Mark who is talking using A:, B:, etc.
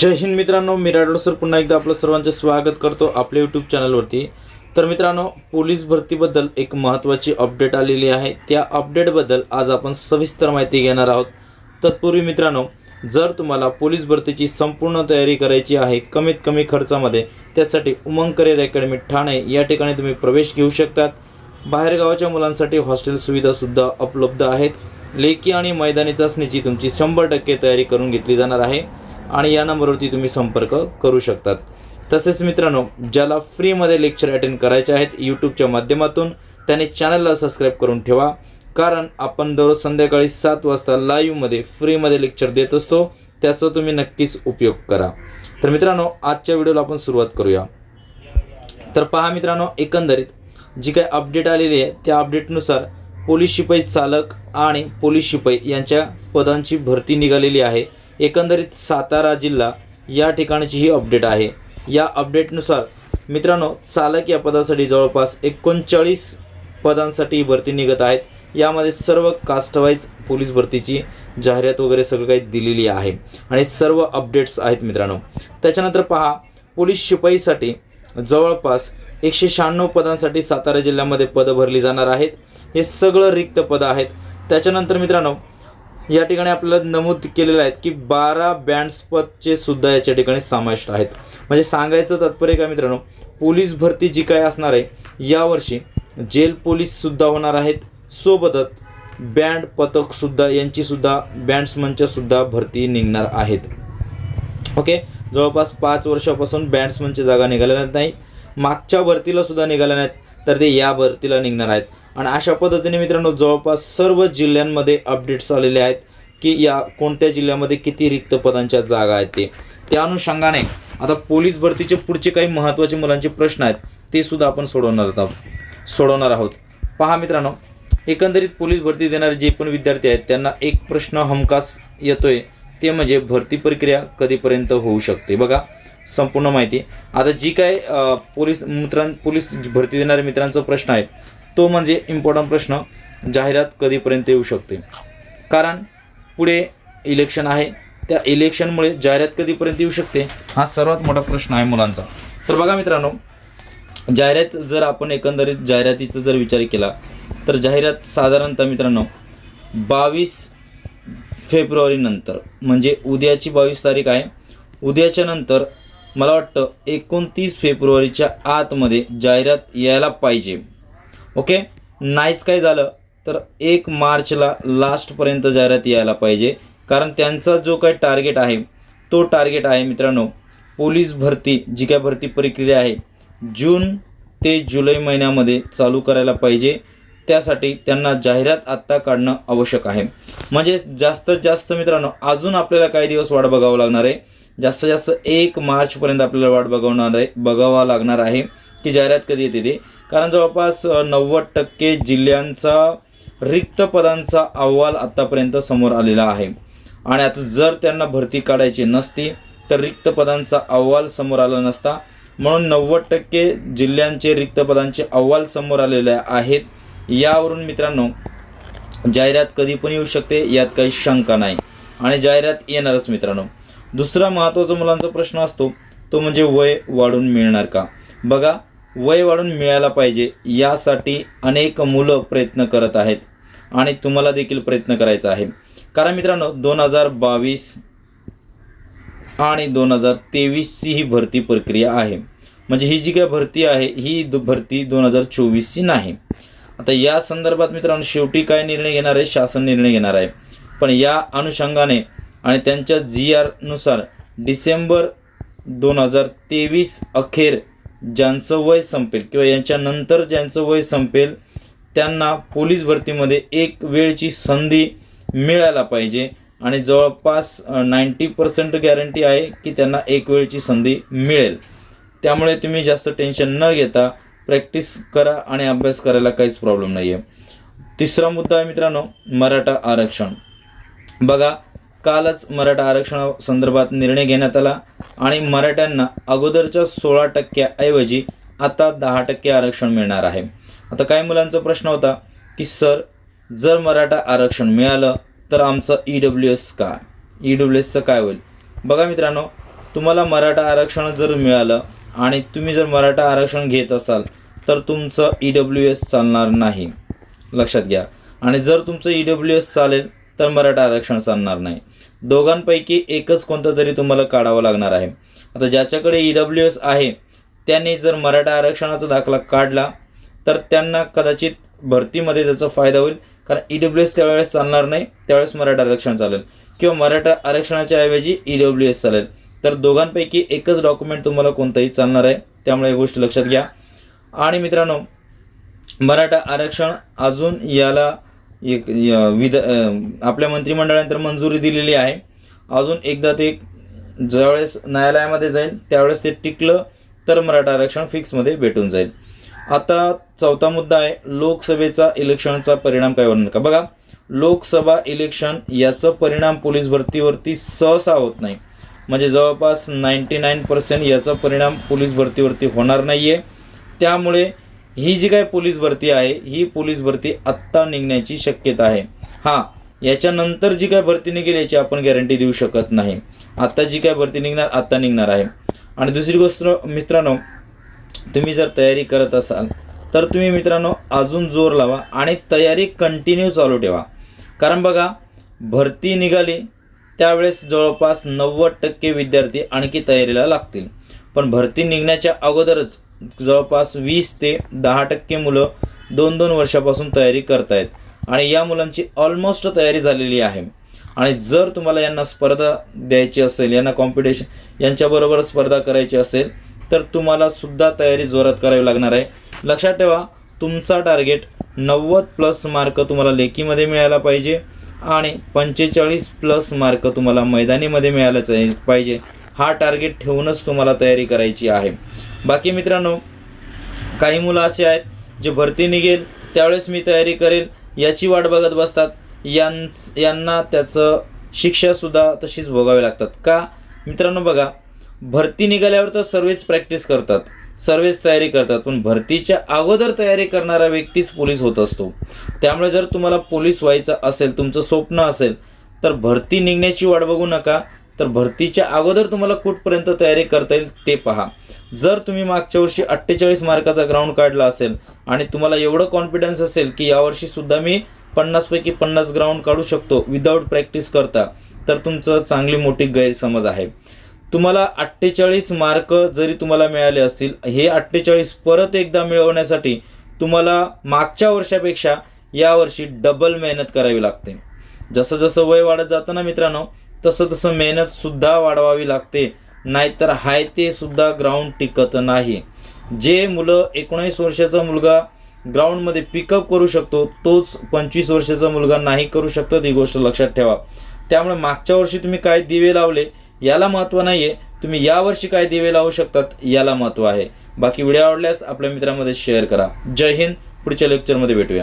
A: जय हिंद मित्रांनो मी राठोड सर. पुन्हा एकदा आपलं सर्वांचं स्वागत करतो आपल्या यूट्यूब चॅनलवरती तर मित्रांनो पोलीस भरतीबद्दल एक महत्त्वाची अपडेट आलेली आहे. त्या अपडेटबद्दल आज आपण सविस्तर माहिती घेणार आहोत. तत्पूर्वी मित्रांनो जर तुम्हाला पोलीस भरतीची संपूर्ण तयारी करायची आहे कमीत कमी खर्चामध्ये त्यासाठी उमंग करिअर अकॅडमी ठाणे या ठिकाणी तुम्ही प्रवेश घेऊ शकतात. बाहेरगावाच्या मुलांसाठी हॉस्टेल सुविधासुद्धा उपलब्ध आहेत. लेखी आणि मैदानी चाचणीची तुमची शंभर टक्के तयारी करून घेतली जाणार आहे. आणि या नंबरवरती तुम्ही संपर्क करू शकतात. तसेच मित्रांनो ज्याला फ्रीमध्ये लेक्चर अटेंड करायचे आहेत यूट्यूबच्या माध्यमातून त्याने चॅनलला सबस्क्राईब करून ठेवा. कारण आपण दररोज संध्याकाळी सात वाजता लाईव्हमध्ये फ्रीमध्ये लेक्चर देत असतो. त्याचा तुम्ही नक्कीच उपयोग करा. तर मित्रांनो आजच्या व्हिडिओला आपण सुरुवात करूया. तर पहा मित्रांनो एकंदरीत जी काही अपडेट आलेली आहे त्या अपडेटनुसार पोलीस शिपाई चालक आणि पोलीस शिपाई यांच्या पदांची भरती निघालेली आहे. एकंदरीत सातारा जिल्हा या ठिकाणची ही अपडेट आहे. या अपडेटनुसार मित्रांनो चालक या पदासाठी जवळपास एकोणचाळीस पदांसाठी ही भरती निघत आहेत. यामध्ये सर्व कास्टवाईज पोलीस भरतीची जाहिरात वगैरे सगळं काही दिलेली आहे. आणि सर्व अपडेट्स आहेत मित्रांनो. त्याच्यानंतर पहा पोलीस शिपाईसाठी जवळपास एकशे शहाण्णव पदांसाठी सातारा जिल्ह्यामध्ये पदं भरली जाणार आहेत. हे सगळं रिक्त पदं आहेत. त्याच्यानंतर मित्रांनो या ठिकाणी आपल्याला नमूद केलेलं आहेत की बारा बँड्सपदचे सुद्धा याच्या ठिकाणी समाविष्ट आहेत. म्हणजे सांगायचं तात्पर्य काय मित्रांनो पोलीस भरती जी काय असणार आहे यावर्षी जेल पोलीससुद्धा होणार आहेत. सोबतच बँड पथकसुद्धा यांचीसुद्धा बँड्समनच्यासुद्धा भरती निघणार आहेत. ओके जवळपास पाच वर्षापासून बँड्समनच्या जागा निघालेल्या नाही. मागच्या भरतीलासुद्धा निघाल्या नाहीत. तर ते या भरतीला निघणार आहेत. आणि अशा पद्धतीने मित्रांनो जवळपास सर्व जिल्ह्यांमध्ये अपडेट्स आलेले आहेत की या कोणत्या जिल्ह्यामध्ये किती रिक्त पदांच्या जागा आहेत ते. त्या अनुषंगाने आता पोलीस भरतीचे पुढचे काही महत्त्वाचे मुलांचे प्रश्न आहेत ते सुद्धा आपण सोडवणार आहोत. सोडवणार आहोत. पहा मित्रांनो एकंदरीत पोलीस भरती देणारे जे पण विद्यार्थी आहेत त्यांना एक प्रश्न हमखास येतोय ते म्हणजे भरती प्रक्रिया कधीपर्यंत होऊ शकते. बघा संपूर्ण माहिती. आता जी काय पोलीस मित्रां पोलीस भरती देणाऱ्या मित्रांचा प्रश्न आहे तो म्हणजे इम्पॉर्टंट प्रश्न जाहिरात कधीपर्यंत येऊ शकते. कारण पुढे इलेक्शन आहे त्या इलेक्शनमुळे जाहिरात कधीपर्यंत येऊ शकते हा सर्वात मोठा प्रश्न आहे मुलांचा. तर बघा मित्रांनो जाहिरात जर आपण एकंदरीत जाहिरातीचा जर विचार केला तर जाहिरात साधारणतः मित्रांनो बावीस फेब्रुवारीनंतर म्हणजे उद्याची बावीस तारीख आहे. उद्याच्या नंतर मला वाटतं एकोणतीस फेब्रुवारीच्या आतमध्ये जाहिरात यायला पाहिजे. ओके? नाहीच काय झालं तर एक मार्चला लास्टपर्यंत जाहिरात यायला पाहिजे. कारण त्यांचा जो काही टार्गेट आहे तो टार्गेट आहे मित्रांनो पोलीस भरती जी काय भरती प्रक्रिया आहे जून ते जुलै महिन्यामध्ये चालू करायला पाहिजे. त्यासाठी त्यांना जाहिरात आत्ता काढणं आवश्यक आहे. म्हणजे जास्तीत जास्त मित्रांनो अजून आपल्याला काही दिवस वाट बघावं लागणार आहे. जास्तीत जास्त एक मार्चपर्यंत आपल्याला वाट बघवणार आहे बघावा लागणार आहे की जाहिरात कधी येते ते. कारण जवळपास नव्वद टक्के जिल्ह्यांचा रिक्त पदांचा अहवाल आत्तापर्यंत समोर आलेला आहे. आणि आता जर त्यांना भरती काढायची नसती तर रिक्त पदांचा अहवाल समोर आला नसता. म्हणून नव्वद टक्के जिल्ह्यांचे रिक्त पदांचे अहवाल समोर आलेले आहेत. यावरून मित्रांनो जाहिरात कधी पण येऊ शकते यात काही शंका नाही. आणि जाहिरात येणारच मित्रांनो. दुसरा महत्त्वाचा मुलांचा प्रश्न असतो तो म्हणजे वय वाढून मिळणार का? बघा वय वाढून मिळायला पाहिजे यासाठी अनेक मुलं प्रयत्न करत आहेत आणि तुम्हाला देखील प्रयत्न करायचा आहे. कारण मित्रांनो दोन हजार बावीस आणि दोन हजार तेवीसची ही भरती प्रक्रिया आहे. म्हणजे ही जी काय भरती आहे ही दु भरती दोन हजार चोवीसची नाही. आता या संदर्भात मित्रांनो शेवटी काय निर्णय घेणार आहे? शासन निर्णय घेणार आहे. पण या अनुषंगाने आणि त्यांच्या जी आरनुसार डिसेंबर दोन हजार तेवीस अखेर ज्यांचं वय संपेल किंवा यांच्यानंतर ज्यांचं वय संपेल त्यांना पोलीस भरतीमध्ये एक वेळची संधी मिळायला पाहिजे. आणि जवळपास नाईंटी पर्सेंट गॅरंटी आहे की त्यांना एक वेळची संधी मिळेल. त्यामुळे तुम्ही जास्त टेन्शन न घेता प्रॅक्टिस करा आणि अभ्यास करायला काहीच प्रॉब्लेम नाही आहे तिसरा मुद्दा आहे मित्रांनो मराठा आरक्षण. बघा कालच मराठा आरक्षणासंदर्भात निर्णय घेण्यात आला आणि मराठ्यांना अगोदरच्या सोळा टक्क्याऐवजी आता दहा टक्के आरक्षण मिळणार आहे. आता काही मुलांचा प्रश्न होता की सर जर मराठा आरक्षण मिळालं तर आमचं ई डब्ल्यू एस का? ई डब्ल्यू एसचं काय होईल? बघा मित्रांनो तुम्हाला मराठा आरक्षण जर मिळालं आणि तुम्ही जर मराठा आरक्षण घेत असाल तर तुमचं ई डब्ल्यू एस चालणार नाही. लक्षात घ्या. आणि जर तुमचं ई डब्ल्यू एस चालेल तर मराठा आरक्षण चालणार नाही. दोघांपैकी एकच कोणतं तरी तुम्हाला काढावं लागणार आहे. आता ज्याच्याकडे ई डब्ल्यू एस आहे त्यांनी जर मराठा आरक्षणाचा दाखला काढला तर त्यांना कदाचित भरतीमध्ये त्याचा फायदा होईल कारण ई डब्ल्यू एस त्यावेळेस चालणार नाही त्यावेळेस मराठा आरक्षण चालेल. किंवा मराठा आरक्षणाच्या ऐवजी ई डब्ल्यू एस चालेल. तर दोघांपैकी एकच डॉक्युमेंट तुम्हाला कोणतंही चालणार आहे त्यामुळे या गोष्टी लक्षात घ्या. आणि मित्रांनो मराठा आरक्षण अजून याला एक य- विध आपल्या मंत्रिमंडळानंतर मंजुरी दिलेली आहे. अजून एकदा ते ज्यावेळेस न्यायालयामध्ये जाईल त्यावेळेस ते टिकलं तर मराठा आरक्षण फिक्समध्ये भेटून जाईल. आता चौथा मुद्दा आहे लोकसभेचा इलेक्शनचा परिणाम काय होणार का? बघा लोकसभा इलेक्शन याचा परिणाम पोलीस भरतीवरती सहसा होत नाही. म्हणजे जवळपास नाईंटी नाईन पर्सेंट याचा परिणाम पोलीस भरतीवरती होणार नाही आहे त्यामुळे ही जी काय पोलीस भरती आहे ही पोलीस भरती आत्ता निघण्याची शक्यता आहे. हां याच्यानंतर जी काय भरती निघेल याची आपण गॅरंटी देऊ शकत नाही. आत्ता जी काय भरती निघणार आत्ता निघणार आहे. आणि दुसरी गोष्ट मित्रांनो तुम्ही जर तयारी करत असाल तर तुम्ही मित्रांनो अजून जोर लावा आणि तयारी कंटिन्यू चालू ठेवा. कारण बघा भरती निघाली त्यावेळेस जवळपास नव्वद टक्के विद्यार्थी आणखी तयारीला लागतील. पण भरती निघण्याच्या अगोदरच जवळपास वीस ते दहा टक्के मुलं दोन दोन वर्षापासून तयारी करतायत. आणि या मुलांची ऑलमोस्ट तयारी झालेली आहे. आणि जर तुम्हाला यांना स्पर्धा द्यायची असेल यांना कॉम्पिटिशन यांच्याबरोबर स्पर्धा करायची असेल तर तुम्हाला सुद्धा तयारी जोरात करावी लागणार आहे. लक्षात ठेवा तुमचा टार्गेट नव्वद प्लस मार्क तुम्हाला लेखीमध्ये मिळायला पाहिजे आणि पंचेचाळीस प्लस मार्क तुम्हाला मैदानीमध्ये मिळायला पाहिजे. हा टार्गेट ठेवूनच तुम्हाला तयारी करायची आहे. बाकी मित्रांनो काही मुलं असे आहेत जे भरती निघेल त्यावेळेस मी तयारी करेल याची वाट बघत बसतात. यांच यांना त्याचं शिक्षासुद्धा तशीच भोगावी लागतात. का? मित्रांनो बघा भरती निघाल्यावर तर सर्वच प्रॅक्टिस करतात सर्वच तयारी करतात पण भरतीच्या अगोदर तयारी करणारा व्यक्तीच पोलीस होत असतो. त्यामुळे जर तुम्हाला पोलीस व्हायचं असेल तुमचं स्वप्न असेल तर भरती निघण्याची वाट बघू नका. तर भरतीच्या अगोदर तुम्हाला कुठपर्यंत तयारी करता येईल ते पहा. जर तुम्ही मागच्या वर्षी अठ्ठेचाळीस मार्काचा ग्राउंड काढला असेल आणि तुम्हाला एवढं कॉन्फिडन्स असेल की यावर्षी सुद्धा मी पन्नासपैकी पन्नास ग्राउंड काढू शकतो विदाऊट प्रॅक्टिस करता तर तुमचं चांगली मोठी गैरसमज आहे. तुम्हाला अठ्ठेचाळीस मार्क जरी तुम्हाला मिळाले असतील हे अठ्ठेचाळीस परत एकदा मिळवण्यासाठी तुम्हाला मागच्या वर्षापेक्षा यावर्षी डबल मेहनत करावी लागते. जसं जसं वय वाढत जातं ना मित्रांनो तसं तसं मेहनतसुद्धा वाढवावी लागते. नाहीतर हाय ते सुद्धा ग्राउंड टिकत नाही. जे मुलं एकोणीस वर्षाचा मुलगा ग्राउंडमध्ये पिकअप करू शकतो तोच पंचवीस वर्षाचा मुलगा नाही करू शकतो ही गोष्ट लक्षात ठेवा. त्यामुळे मागच्या वर्षी तुम्ही काय दिवे लावले याला महत्त्व नाही आहे तुम्ही यावर्षी काय दिवे लावू शकतात याला महत्त्व आहे. बाकी व्हिडिओ आवडल्यास आपल्या मित्रांमध्ये शेअर करा. जय हिंद पुढच्या लेक्चरमध्ये भेटूया.